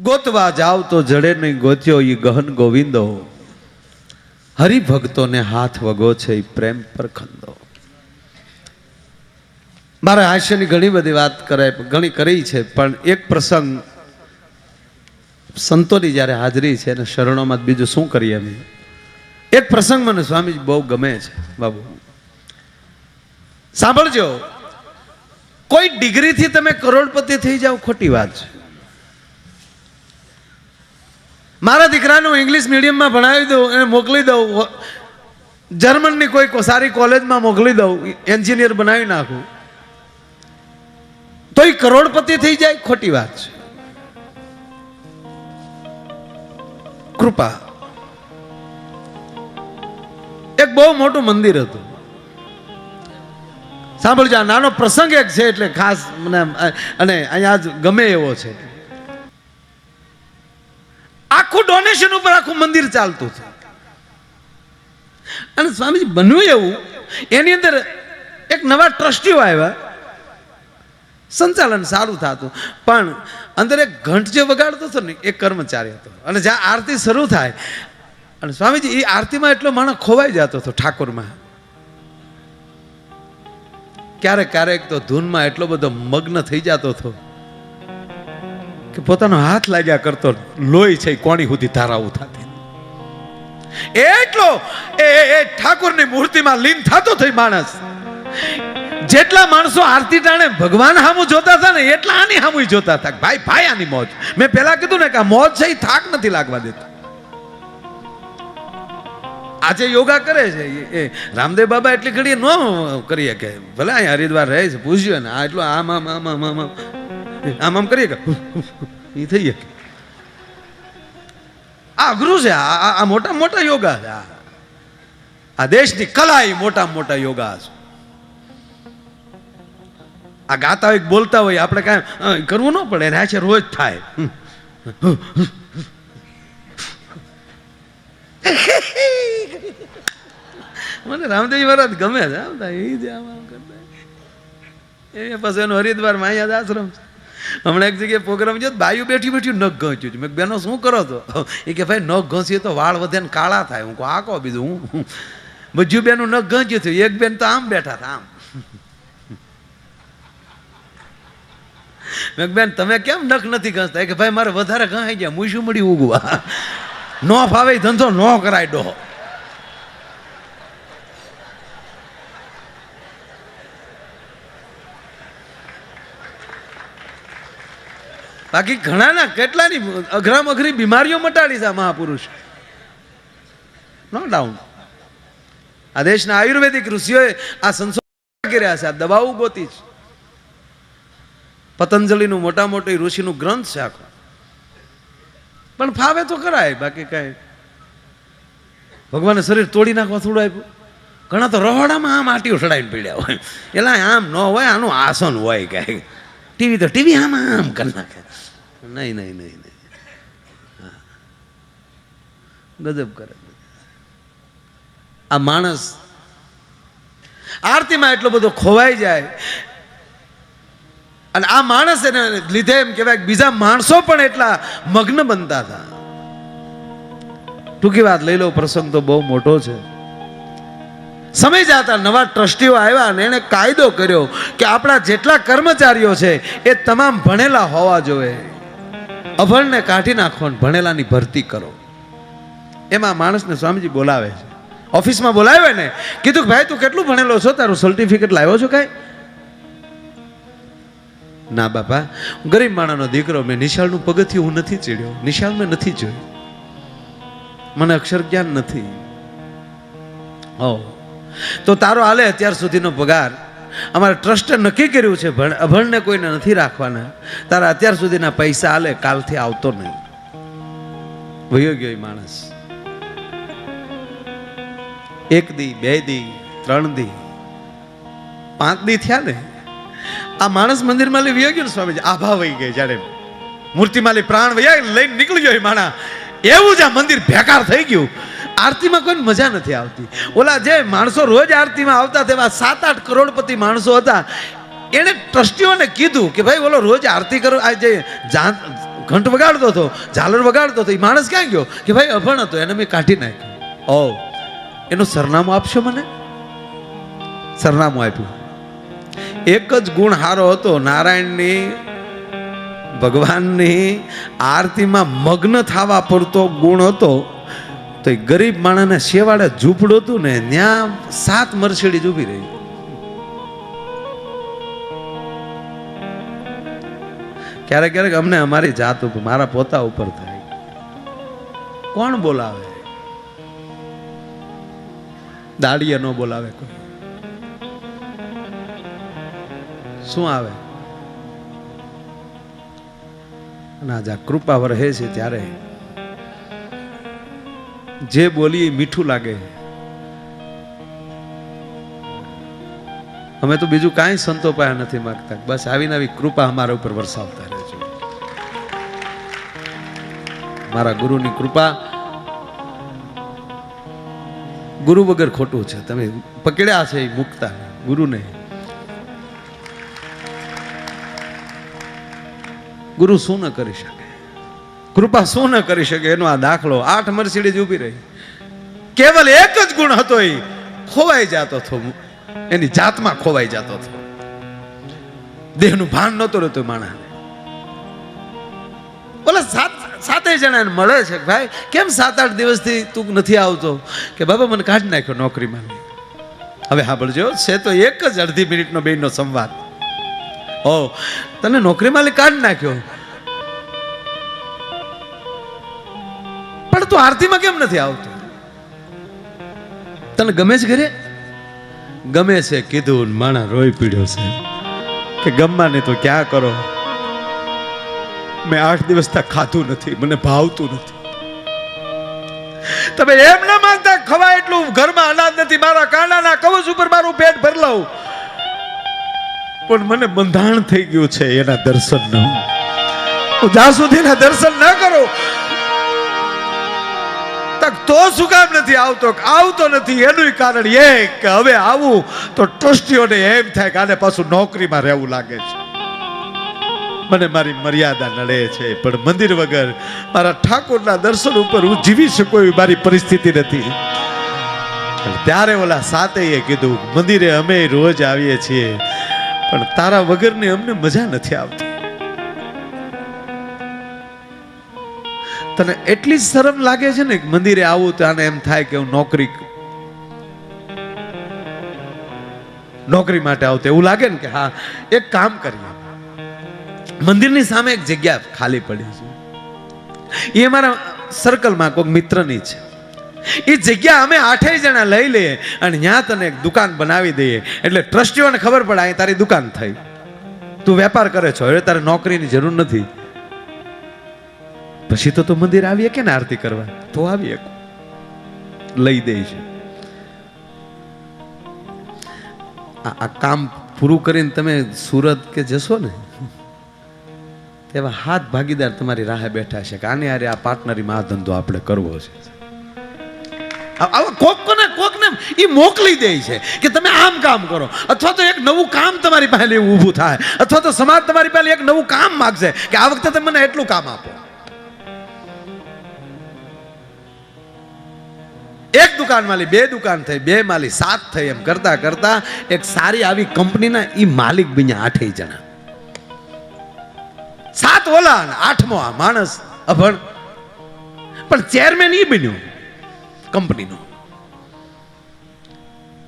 ગોતવા જાવ તો જડે નહીં ગોત્યો એ ગહન ગોવિંદો. હરિભક્તોને હાથ વગો છે એ પ્રેમ પર ખંદો મારે હાસ્યની ઘણી બધી વાત કરે ઘણી કરી છે, પણ એક પ્રસંગ સંતોની જ્યારે હાજરી છે અને શરણોમાં બીજું શું કરીએ અમે? એક પ્રસંગ મને સ્વામીજી બહુ ગમે છે, બાબુ. સાંભળજો, કોઈ ડિગ્રીથી તમે કરોડપતિ થઈ જાઓ, ખોટી વાત છે. મારા દીકરાને ઇંગ્લિશ મીડિયમમાં ભણાવી દઉં અને મોકલી દઉં. જર્મનની કોઈ સારી કોલેજમાં મોકલી દઉં. એન્જિનિયર બનાવી નાખું. તો એ કરોડપતિ થઈ જાય? ખોટી વાત છે. કૃપા. એક બહુ મોટું મંદિર હતું. સાંભળજો, આ નાનો પ્રસંગ એક છે એટલે ખાસ મને અને અહીંયા જ ગમે એવો છે. આખું ડોનેશન ઉપર આખું મંદિર ચાલતું હતું. અને સ્વામીજી બન્યું એવું, એની અંદર એક નવા ટ્રસ્ટીઓ આવ્યા. સંચાલન સારું થતું. પણ અંદર એક ઘંટ જે વગાડતો હતો ને એ કર્મચારી હતો. અને જ્યાં આરતી શરૂ થાય, અને સ્વામીજી એ આરતીમાં એટલો માણસ ખોવાઈ જતો હતો ઠાકોરમાં. ક્યારેક ક્યારેક તો ધૂનમાં એટલો બધો મગ્ન થઈ જતો હતો. કે પોતાનો હાથ લાગ્યા કરતો લોહી છે કોણી સુધી ધારાવું થતી. એટલો એ, એ- ઠાકોરની મૂર્તિમાં લીન થતો થઈ માણસ. જેટલા માણસો આરતી ટાણે ભગવાન હામું જોતા હતા ને એટલા આની હામું જોતા હતા. ભાઈ ભાઈ આની મોજ. મેં પહેલા કીધું ને કે આ મોજ છે એ થાક નથી લાગવા દેતા. આજે યોગા કરે છે. એ- રામદેવ બાબા એટલી ઘડી ન કરીએ કે ભલે અહીંયા હરિદ્વાર રહે છે, પૂછ્યું ને આ એટલું આમ આમ આમ આમ આમ. આમ આમ કરીએ કે? એ થઈ જાય આ અઘરું છે, આ મોટા મોટા યોગા છે, આ. દેશની કલા એ મોટા મોટા યોગા છે. આ ગાતા હોય બોલતા હોય, આપણે કાંઈ કરવું ન પડે, એને છે રોજ થાય. મને રામદેવજી મહારાજ ગમે છે ઈ જ આમ કરતા એ પછી એનો હરિદ્વારમાં અહીંયા આશ્રમ છે. હમણાં એક જગ્યાએ પ્રોગ્રામ છે બાયું બેઠી બેઠી નખ ઘસ્યું મેં બેનો, શું કરો છો? એ કે, ભાઈ, નખ ઘસીએ તો વાળ વધે ને કાળા થાય. હું આ કહો બીજું, હું બધું બેનું નખ ઘસ્યું થયું એક બેન તો આમ બેઠા હતા, આમ. મેં બેન, તમે કેમ નખ નથી ઘસતા? કે, ભાઈ, મારે વધારે ઘસાઈ ગયા હું શું મળી ઉગવા. નો ફાવે ધંધો નો કરાય ડોહો. બાકી ઘણાના કેટલાની અઘરામ અઘરી બીમારીઓ મટાડી છે આ મહાપુરુષ. નો ડાઉન આ દેશના આયુર્વેદિક ઋષિઓએ આ સંશોધન કર્યા છે, આ દવાઓ ગોતી છે. પતંજલિનું મોટા મોટી ઋષિનું ગ્રંથ છે આખો. પણ ફાવે તો કરાય, બાકી કાંઈ. ભગવાને શરીર તોડી નાખવા થોડું આપ્યું. ઘણા તો રહોડામાં આમ આટીઓ ઉઠડાઈને પીડ્યા હોય. એલા આમ ન હોય, આનું આસન હોય કાંઈ. ટીવી તો ટીવી આમ આમ કરી નાખે. નહીં નહીં નહીં નહીં. ગજબ કરે. આ માણસ આરતીમાં એટલો બધો ખોવાઈ જાય. અને આ માણસ એને લીધે એમ કહેવાય બીજા માણસો પણ એટલા મગ્ન બનતા હતા. ટૂંકી વાત લઈ લો, પ્રસંગ તો બહુ મોટો છે. સમય જતા નવા ટ્રસ્ટીઓ આવ્યા અને એણે કાયદો કર્યો કે આપણા જેટલા કર્મચારીઓ છે એ તમામ ભણેલા હોવા જોઈએ. અભણને કાઢી નાખો ને ભણેલાની ભરતી કરો. એમાં માણસને સ્વામીજી બોલાવે છે. ઓફિસમાં બોલાવે ને, કીધું ભાઈ તું કેટલું ભણેલો છો? તારું સર્ટિફિકેટ લાવ્યો છો કાંઈ? ના બાપા, ગરીબ માણાનો દીકરો મેં નિશાળનું પગથિયું હું નથી ચીડ્યો. નિશાળ મેં નથી જોયું મને અક્ષર જ્ઞાન નથી. હો તો તારો હાલે અત્યાર સુધીનો પગાર. અમારે ટ્રસ્ટે નક્કી કર્યું છે, ભણ અભણને કોઈને નથી રાખવાના. તારા અત્યાર સુધીના પૈસા આલે, કાલથી આવતો નહીં. વયો ગયો માણસ. એક દી, બે દી, ત્રણ દી, પાંચ દી થયા ને, આ માણસ મંદિરમાં લઈ વયો ગયો ને સ્વામીજી, આભા વહી ગઈ જ્યારે મૂર્તિમાં પ્રાણ વયા લઈને નીકળી ગયો એ માણા. એવું જ આ મંદિર ભેકાર થઈ ગયું. આરતીમાં કોઈ મજા નથી આવતી. ઓલા જે માણસો રોજ આરતીમાં આવતા તેવા સાત આઠ કરોડપતિ માણસો હતા, એણે ટ્રસ્ટીઓને કીધું કે ભાઈ, ઓલો રોજ આરતી કરો, આ જે ઘંટ વગાડતો હતો, ઝાલર વગાડતો હતો એ માણસ ક્યાં ગયો? કે ભાઈ, અભણ હતો, એને મેં કાઢી નાખ્યો. ઓ, એનું સરનામું આપશો મને? સરનામું આપ્યું. એક જ ગુણ હારો હતો, નારાયણની, ભગવાનની, આરતીમાં મગ્ન થવા પૂરતો ગુણ હતો તો એ ગરીબ માણસને શેવાડે ઝૂંપડું હતું ને, ત્યાં સાત મરસીડી ઊભી રહી. ક્યારેક ક્યારેક અમને અમારી જાત ઉપર મારા પોતા ઉપર થાય. કોણ બોલાવે? દાડીએ ન બોલાવે કોઈ. શું આવે? અને જા કૃપા રહે છે ત્યારે જે બોલી એ મીઠું લાગે. અમે તો બીજું કાંઈ સંતો પાયા નથી માગતા. બસ આવીને આવી કૃપા અમારા ઉપર વરસાવતા રહેજો. મારા ગુરુની કૃપા ગુરુ વગર ખોટું છે. તમે પકડ્યા છે એ મુકતા. ગુરુને. ગુરુ શું ન કરી શકે? કૃપા શું ન કરી શકે? એનો આ દાખલો. આઠ મર્સિડીઝ ઊભી રહી. કેવલ એક જ ગુણ હતો એ. ખોવાઈ જતો હતો. એની જાતમાં ખોવાઈ જતો હતો. દેહનું ભાન નહોતું રહેતું માણસને. બોલે સાત સાતે જણા એને મળે છે ભાઈ, કેમ સાત આઠ દિવસથી તું નથી આવતો? કે બાબા, મને કાઢી નાખ્યો નોકરીમાં. હવે સાંભળજો, છે તો એક જ અડધી મિનિટનો બેનનો સંવાદ. ઓ તને નોકરીમાં માલિક કાઢી નાખ્યો? પણ તું આરતીમાં કેમ નથી આવતો? તને ગમે છે ઘરે? ગમે છે કીધું માણા રોઈ પીડ્યો છે. કે ગમવા નહીં તો ક્યાં કરો? મેં આઠ દિવસ તક ખાધું નથી મને ભાવતું નથી. તમે એમ ના માનતા ખવાય એટલું ઘરમાં અનાજ નથી મારા કાંડાના કવચ ઉપર મારું પેટ ભરલાવું. પણ મને બંધાણ થઈ ગયું છે એના દર્શન ન. હું જ્યાં સુધીના દર્શન ન કરું તક તો શું કામ નથી, આવતો આવતો નથી એનું કારણ એ કે હવે આવું તો ટ્રસ્ટીઓને એમ થાય કે આને પાછું નોકરીમાં રહેવું લાગે છે. મને મારી મર્યાદા નડે છે, પણ મંદિર વગર મારા ઠાકોરના દર્શન ઉપર હું જીવી શકું એવી મારી પરિસ્થિતિ નથી. ત્યારે ઓલા સાતે કીધું, મંદિરે અમે રોજ આવીએ છીએ, પણ તારા વગરની અમને મજા નથી આવતી. તને એટલી શરમ લાગે છે ને મંદિરે આવું તો આને એમ થાય કે હું નોકરી નોકરી માટે આવતો એવું લાગે ને કે હા, એક કામ કરીએ મંદિરની સામે એક જગ્યા ખાલી પડી છે. એ અમારા સર્કલમાં કોઈક મિત્રની છે. એ જગ્યા અમે આઠેય જણા લઈ લઈએ અને ત્યાં તને એક દુકાન બનાવી દઈએ. એટલે ટ્રસ્ટીઓને ખબર પડે, અહીં તારી દુકાન થઈ. તું વેપાર કરે છો. હવે તારે નોકરીની જરૂર નથી. પછી તો તું મંદિર આવીએ કે ને આરતી કરવા? તો આવીએ. લઈ દે છે. આ કામ પૂરું કરીને તમે સુરત કે જશો ને, તેવા હાથ ભાગીદાર તમારી રાહે બેઠા છે કે આને આરે આ પાર્ટનરીમાં આ ધંધો આપણે કરવો છે. કોક કોને કોક ને એ મોકલી દે છે કે તમે આમ કામ કરો. અથવા તો એક નવું કામ તમારી પાસે ઊભું થાય. અથવા તો સમાજ તમારી પાસે એક નવું કામ માગશે કે આ વખતે તમે મને એટલું કામ આપો. એક દુકાન માલી, બે દુકાન થઈ, બે માલી, સાત થઈ એમ કરતા કરતા એક સારી આવી કંપનીના ઈ માલિક બન્યા આઠે જણા. સાત ઓલા આઠમો આ માણસ, અભણ. પણ ચેરમેન ઈ બન્યો કંપનીનો.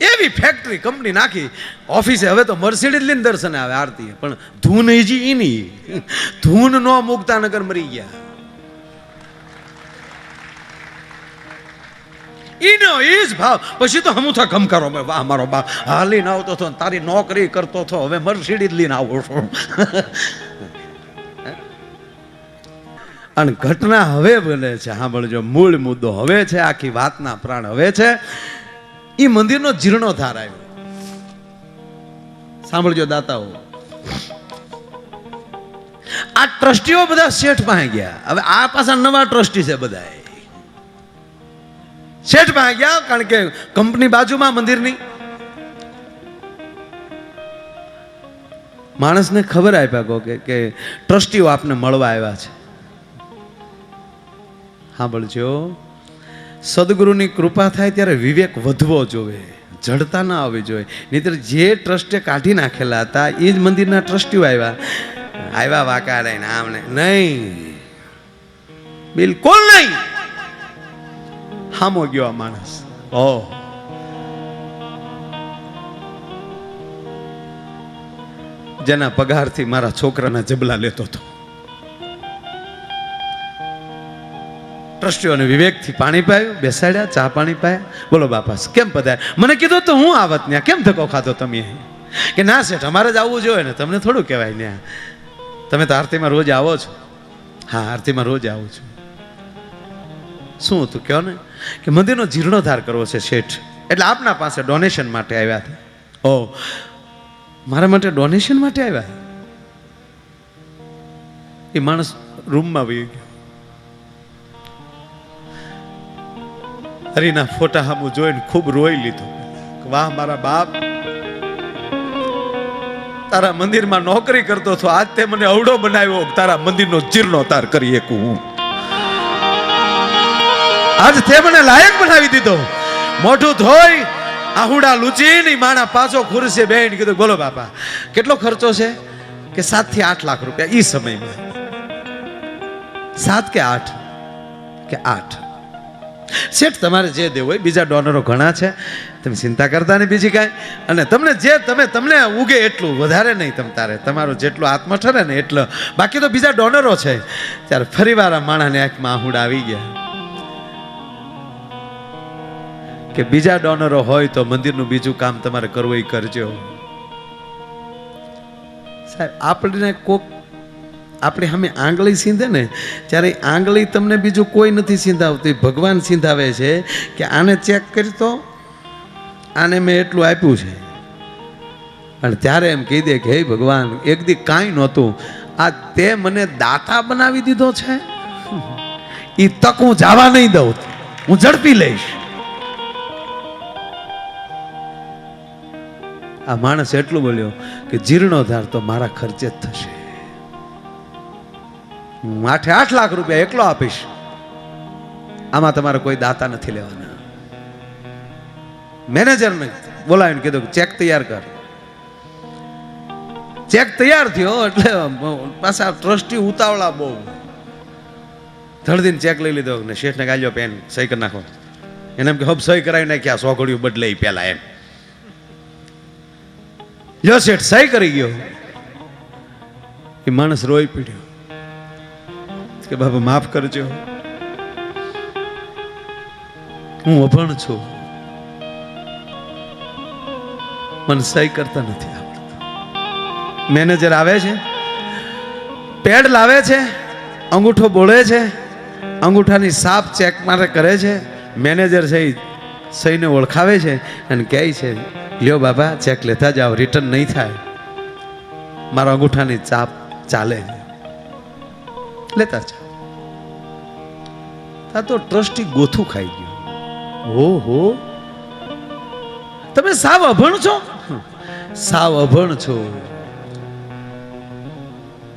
એવી ફેક્ટરી કંપની નાખી ઓફિસે હવે તો મર્સિડીઝ લઈને દર્શને આવે આરતી પણ ધૂન હજી ઈની ધૂન નો મુકતા નગર મરી ગયા. ઈનો એ જ ભાવ. પછી તો હમુથા ગમ કરો. વાહ, મારો બાપ. હાલીને આવતો હતો તારી નોકરી કરતો હતો. હવે મર્સિડીઝ લઈને આવો છો. અને ઘટના હવે બને છે. સાંભળજો, મૂળ મુદ્દો હવે છે. આખી વાતના પ્રાણ હવે છે. એ મંદિરનો જીર્ણોધાર આવ્યો. સાંભળજો, દાતાઓ. આ ટ્રસ્ટીઓ બધા શેઠ પાસે ગયા. હવે આ પાછા નવા ટ્રસ્ટી છે બધા શેઠ પાસે ગયા કારણ કે કંપની બાજુમાં મંદિરની. માણસને ખબર આપ્યા કહો કે કે ટ્રસ્ટીઓ આપને મળવા આવ્યા છે. સાંભળજો, સદગુરુની કૃપા થાય ત્યારે વિવેક વધવો જોઈએ જડતા ના આવવી જોઈએ. નહીતર જે ટ્રસ્ટે કાઢી નાખેલા હતા, એ જ મંદિરના ટ્રસ્ટીઓ આવ્યા. આવ્યા વાકા રહીને આમને નહીં. બિલકુલ નહીં. હામો ગયો આ માણસ ઓહ જેના પગારથી મારા છોકરાના જબલા લેતો હતો. ટ્રસ્ટીઓને વિવેકથી પાણી પાયું બેસાડ્યા ચા પાણી પાયા. બોલો બાપા કેમ પધાર્યા? મને કીધું તો હું આવત ત્યાં કેમ ધક્કો ખાધો તમે કે ના શેઠ અમારે જ આવવું જોઈએ ને. તમને થોડું કહેવાય ત્યાં તમે તો આરતીમાં રોજ આવો છો. હા આરતીમાં રોજ આવું છું. શું હતું? કહો ને? કે મંદિરનો જીર્ણોદ્ધાર કરવો છે શેઠ. એટલે આપના પાસે ડોનેશન માટે આવ્યા હતા. ઓ, મારા માટે ડોનેશન માટે આવ્યા એ માણસ રૂમમાં વહી ગયો. હરીના ફોટા સામું જોઈને ખૂબ રોઈ લીધો. વાહ, મારા બાપ. તારા મંદિરમાં નોકરી કરતો હતો આજ તે મને અવડો બનાવ્યો. તારા મંદિરનો જીર્ણોતાર કરી શકું હું. આજ તે મને લાયક બનાવી દીધો. મોઢું ધોઈ આહુડા લૂચીને માણા પાછો ખુરશે બેન કીધું, બોલો બાપા, કેટલો ખર્ચો છે? કે સાતથી આઠ લાખ રૂપિયા ઈ સમયમાં. સાત કે આઠ? કે આઠ. શેઠ, તમારે જે દેવું હોય, બીજા ડોનરો ઘણા છે. તમે ચિંતા કરતા નહીં બીજી કાંઈ. અને તમને જે, તમે, તમને ઉગે એટલું વધારે નહીં તમ તારે. તમારો જેટલું આત્મ ઠરે ને એટલો. બાકી તો બીજા ડોનરો છે. ત્યારે ફરીવાર આ માણાને આંખમાં આહુડા આવી ગયા. કે બીજા ડોનરો હોય તો મંદિરનું બીજું કામ તમારે કરવું એ કરજો. સાહેબ, આપણને કોક આપણી સામે આંગળી સીંધે ને, ત્યારે આંગળી તમને બીજું કોઈ નથી સીંધાવતી. ભગવાન સીંધાવે છે કે આને ચેક કરી તો આને મેં એટલું આપ્યું છે. અને ત્યારે એમ કહી દે કે, હે ભગવાન, એક દી કાંઈ નહોતું. આ તે મને દાતા બનાવી દીધો છે. એ તક હું જવા નહીં દઉં. હું ઝડપી લઈશ. આ માણસ એટલું બોલ્યો કે જીર્ણોધાર તો મારા ખર્ચે જ થશે. હું આઠે આઠ લાખ રૂપિયા એકલો આપીશ. આમાં તમારે કોઈ દાતા નથી લેવાના. મેનેજરને બોલાવીને કીધું કે ચેક તૈયાર કર. ચેક તૈયાર થયો એટલે પાછા ટ્રસ્ટી ઉતાવળા બહુ. ધડદીને ચેક લઈ લીધો ને શેઠને ગાલ્યો પેન સહી કરી નાખો. એને એમ કે, હબ, સહી કરાવી નાખ્યા સો ઘડિયું બદલે ઈ પહેલા એમ. શેઠ સહી કરી ગયો. એ માણસ રોઈ પીડ્યો. કે બાબા માફ કરજો. હું અભણ છું. મને સહી કરતા નથી મેનેજર આવે છે? પેડ લાવે છે? અંગૂઠો બોળે છે? અંગૂઠાની સાપ ચેક મારે કરે છે? મેનેજર છે સહીને ઓળખાવે છે અને કહે છે, લ્યો બાબા, ચેક લેતા જાઓ રિટર્ન નહીં થાય. મારા અંગૂઠાની ચાપ ચાલે લેતા જાઓ. આ તો ટ્રસ્ટી ગોથું ખાઈ ગયું. ઓહો. તમે સાવ અભણ છો? સાવ અભણ છો.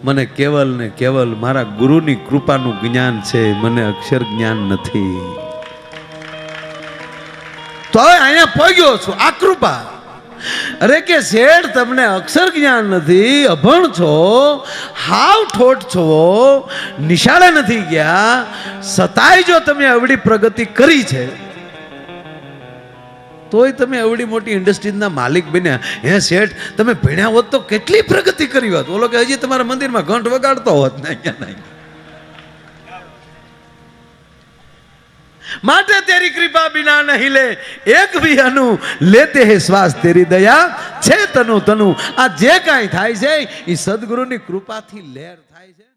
મને કેવલ ને કેવલ મારા ગુરુની કૃપાનું જ્ઞાન છે, મને અક્ષર જ્ઞાન નથી. તો હવે અહીંયા પગ્યો છું. આ કૃપા. અરે કે શેઠ, તમને અક્ષર જ્ઞાન નથી, અભણ છો, હાવ ઠોઠ છો, નિશાળે નથી ગયા. સતાય જો તમે અવડી પ્રગતિ કરી છે. તોય તમે અવડી મોટી ઇન્ડસ્ટ્રીઝના માલિક બન્યા. હે શેઠ, તમે ભણ્યા હોત તો કેટલી પ્રગતિ કરી હોત? ઓલો કે હજી તમારા મંદિરમાં ઘંટ વગાડતો હોત ને અહીંયા નહીં. માટે તેરી કૃપા બિના નહીં લે. એક ભી અનુ લેતે હે શ્વાસ તેરી દયા. છે તનુ તનુ. આ જે કાંઈ થાય છે એ સદગુરુની કૃપાથી લહેર થાય છે.